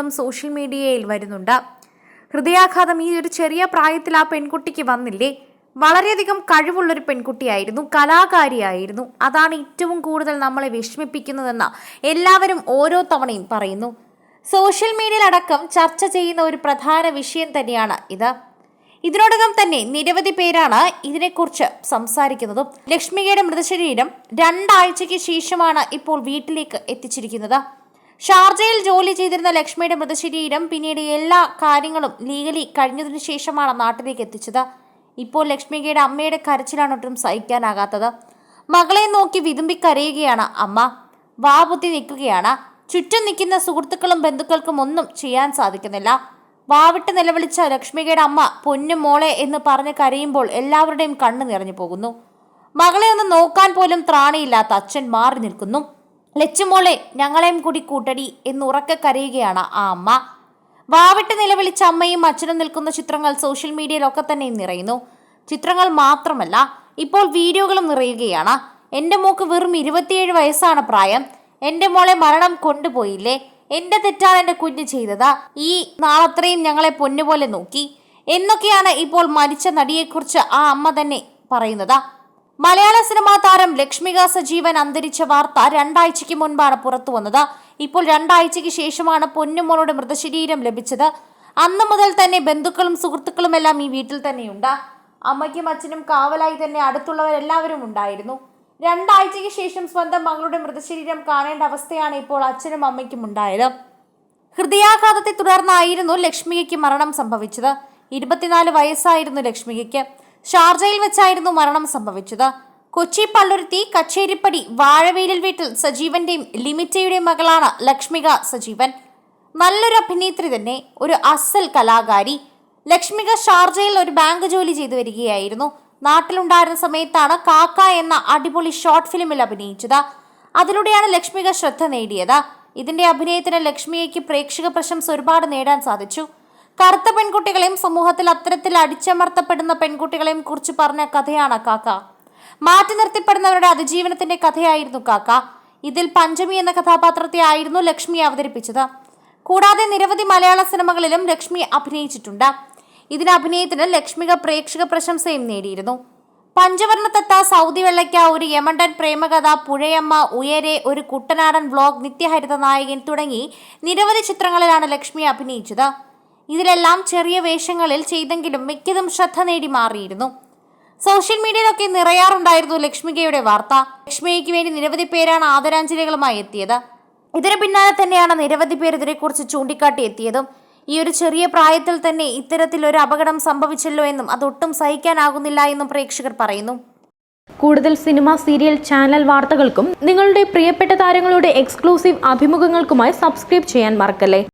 വിമർശനങ്ങളും സോഷ്യൽ മീഡിയയിൽ വരുന്നുണ്ട്. ഹൃദയാഘാതം ഈ ഒരു ചെറിയ പ്രായത്തിൽ ആ പെൺകുട്ടിക്ക് വന്നില്ലേ? വളരെയധികം കഴിവുള്ളൊരു പെൺകുട്ടിയായിരുന്നു കലാകാരിയായിരുന്നു. അതാണ് ഏറ്റവും കൂടുതൽ നമ്മളെ വിഷമിപ്പിക്കുന്നതെന്ന് എല്ലാവരും ഓരോ തവണയും പറയുന്നു. സോഷ്യൽ മീഡിയയിലടക്കം ചർച്ച ചെയ്യുന്ന ഒരു പ്രധാന വിഷയം തന്നെയാണ് ഇത്. ഇതിനോടകം തന്നെ നിരവധി പേരാണ് ഇതിനെക്കുറിച്ച് സംസാരിക്കുന്നതും. ലക്ഷ്മികയുടെ മൃതശരീരം രണ്ടാഴ്ചയ്ക്ക് ശേഷമാണ് ഇപ്പോൾ വീട്ടിലേക്ക് എത്തിച്ചിരിക്കുന്നത്. ഷാർജയിൽ ജോലി ചെയ്തിരുന്ന ലക്ഷ്മിയുടെ മൃതശരീരം പിന്നീട് എല്ലാ കാര്യങ്ങളും ലീഗലി കഴിഞ്ഞതിനു ശേഷമാണ് നാട്ടിലേക്ക് എത്തിച്ചത്. ഇപ്പോൾ ലക്ഷ്മികയുടെ അമ്മയുടെ കരച്ചിലാണ് ഒട്ടും സഹിക്കാനാകാത്തത്. മകളെ നോക്കി വിതുമ്പി കരയുകയാണ് അമ്മ വാപുത്തി നിൽക്കുകയാണ്. ചുറ്റും നിൽക്കുന്ന സുഹൃത്തുക്കളും ബന്ധുക്കൾക്കും ഒന്നും ചെയ്യാൻ സാധിക്കുന്നില്ല. വാവിട്ട് നിലവിളിച്ച ലക്ഷ്മികയുടെ അമ്മ പൊന്നു മോളെ എന്ന് പറഞ്ഞ് കരയുമ്പോൾ എല്ലാവരുടെയും കണ്ണ് നിറഞ്ഞു പോകുന്നു. മകളെ ഒന്ന് നോക്കാൻ പോലും ത്രാണിയില്ലാത്ത അച്ഛൻ മാറി നിൽക്കുന്നു. ലച്ചുമോളെ ഞങ്ങളെയും കൂടി കൂട്ടടി എന്ന് ഉറക്കെ കരയുകയാണ് ആ അമ്മ. വാവിട്ട് നിലവിളിച്ച അമ്മയും അച്ഛനും നിൽക്കുന്ന ചിത്രങ്ങൾ സോഷ്യൽ മീഡിയയിലൊക്കെ തന്നെ നിറയുന്നു. ചിത്രങ്ങൾ മാത്രമല്ല ഇപ്പോൾ വീഡിയോകളും നിറയുകയാണ്. എന്റെ മോക്ക് വെറും ഇരുപത്തിയേഴ് വയസ്സാണ് പ്രായം. എന്റെ മോളെ മരണം കൊണ്ടുപോയില്ലേ? എന്റെ തെറ്റാണ് എന്റെ കുഞ്ഞ് ചെയ്തത്. ഈ നാളത്രയും ഞങ്ങളെ പൊന്നുപോലെ നോക്കി. എന്നൊക്കെയാണ് ഇപ്പോൾ മരിച്ച നടിയെക്കുറിച്ച് ആ അമ്മ തന്നെ പറയുന്നത്. മലയാള സിനിമാ താരം ലക്ഷ്മിക സജീവൻ അന്തരിച്ച വാർത്ത രണ്ടാഴ്ചയ്ക്ക് മുൻപാണ് പുറത്തു വന്നത്. ഇപ്പോൾ രണ്ടാഴ്ചയ്ക്ക് ശേഷമാണ് പൊന്നുമോളുടെ മൃതശരീരം ലഭിച്ചത്. അന്ന് മുതൽ തന്നെ ബന്ധുക്കളും സുഹൃത്തുക്കളും എല്ലാം ഈ വീട്ടിൽ തന്നെയുണ്ട്. അമ്മയ്ക്കും അച്ഛനും കാവലായി തന്നെ അടുത്തുള്ളവരെല്ലാവരും ഉണ്ടായിരുന്നു. രണ്ടാഴ്ചയ്ക്ക് ശേഷം സ്വന്തം മകളുടെ മൃതശരീരം കാണേണ്ട അവസ്ഥയാണ് ഇപ്പോൾ അച്ഛനും അമ്മയ്ക്കും ഉണ്ടായത്. ഹൃദയാഘാതത്തെ തുടർന്നായിരുന്നു ലക്ഷ്മികയ്ക്ക് മരണം സംഭവിച്ചത്. ഇരുപത്തിനാല് വയസ്സായിരുന്നു ലക്ഷ്മികയ്ക്ക്. ഷാർജയിൽ വെച്ചായിരുന്നു മരണം സംഭവിച്ചത്. കൊച്ചി പള്ളുരുത്തി കച്ചേരിപ്പടി വാഴവേലിൽ വീട്ടിൽ സജീവന്റെയും ലിമിറ്റയുടെയും മകളാണ് ലക്ഷ്മിക സജീവൻ. നല്ലൊരു അഭിനേത്രി തന്നെ ഒരു അസൽ കലാകാരി. ലക്ഷ്മിക ഷാർജയിൽ ഒരു ബാങ്ക് ജോലി ചെയ്തു വരികയായിരുന്നു. നാട്ടിലുണ്ടായിരുന്ന സമയത്താണ് കാക്ക എന്ന അടിപൊളി ഷോർട്ട് ഫിലിമിൽ അഭിനയിച്ചത്. അതിലൂടെയാണ് ലക്ഷ്മിക ശ്രദ്ധ നേടിയത്. ഇതിന്റെ അഭിനയത്തിന് ലക്ഷ്മിയയ്ക്ക് പ്രേക്ഷക പ്രശംസ ഒരുപാട് നേടാൻ സാധിച്ചു. കറുത്ത പെൺകുട്ടികളെയും സമൂഹത്തിൽ അത്തരത്തിൽ അടിച്ചമർത്തപ്പെടുന്ന പെൺകുട്ടികളെയും കുറിച്ച് പറഞ്ഞ കഥയാണ് കാക്ക. മാറ്റി നിർത്തിപ്പെടുന്നവരുടെ അതിജീവനത്തിന്റെ കഥയായിരുന്നു കാക്ക. ഇതിൽ പഞ്ചമി എന്ന കഥാപാത്രത്തെ ആയിരുന്നു ലക്ഷ്മി അവതരിപ്പിച്ചത്. കൂടാതെ നിരവധി മലയാള സിനിമകളിലും ലക്ഷ്മി അഭിനയിച്ചിട്ടുണ്ട്. ഇതിന് അഭിനയത്തിന് ലക്ഷ്മിക പ്രേക്ഷക പ്രശംസയും നേടിയിരുന്നു. പഞ്ചവർണത്തെത്ത സൗദി വെള്ളയ്ക്ക ഒരു യമണ്ടൻ പ്രേമകഥ പുഴയമ്മ ഉയരെ ഒരു കുട്ടനാടൻ വ്ലോഗ് നിത്യഹരിത നായകൻ തുടങ്ങി നിരവധി ചിത്രങ്ങളിലാണ് ലക്ഷ്മി അഭിനയിച്ചത്. ഇതിലെല്ലാം ചെറിയ വേഷങ്ങളിൽ ചെയ്തെങ്കിലും മിക്കതും ശ്രദ്ധ നേടി മാറിയിരുന്നു. സോഷ്യൽ മീഡിയയിലൊക്കെ നിറയാറുണ്ടായിരുന്നു ലക്ഷ്മികയുടെ വാർത്ത. ലക്ഷ്മിക്ക് വേണ്ടി നിരവധി പേരാണ് ആദരാഞ്ജലികളുമായി എത്തിയത്. ഇതിന് പിന്നാലെ തന്നെയാണ് നിരവധി പേർ ഇതിനെക്കുറിച്ച് ചൂണ്ടിക്കാട്ടി എത്തിയതും. ഈ ഒരു ചെറിയ പ്രായത്തിൽ തന്നെ ഇത്തരത്തിൽ ഒരു അപകടം സംഭവിച്ചല്ലോ എന്നും അതൊട്ടും സഹിക്കാനാകുന്നില്ല എന്നും പ്രേക്ഷകർ പറയുന്നു. കൂടുതൽ സിനിമ സീരിയൽ ചാനൽ വാർത്തകൾക്കും നിങ്ങളുടെ പ്രിയപ്പെട്ട താരങ്ങളുടെ എക്സ്ക്ലൂസീവ് അഭിമുഖങ്ങൾക്കുമായി സബ്സ്ക്രൈബ് ചെയ്യാൻ മറക്കല്ലേ?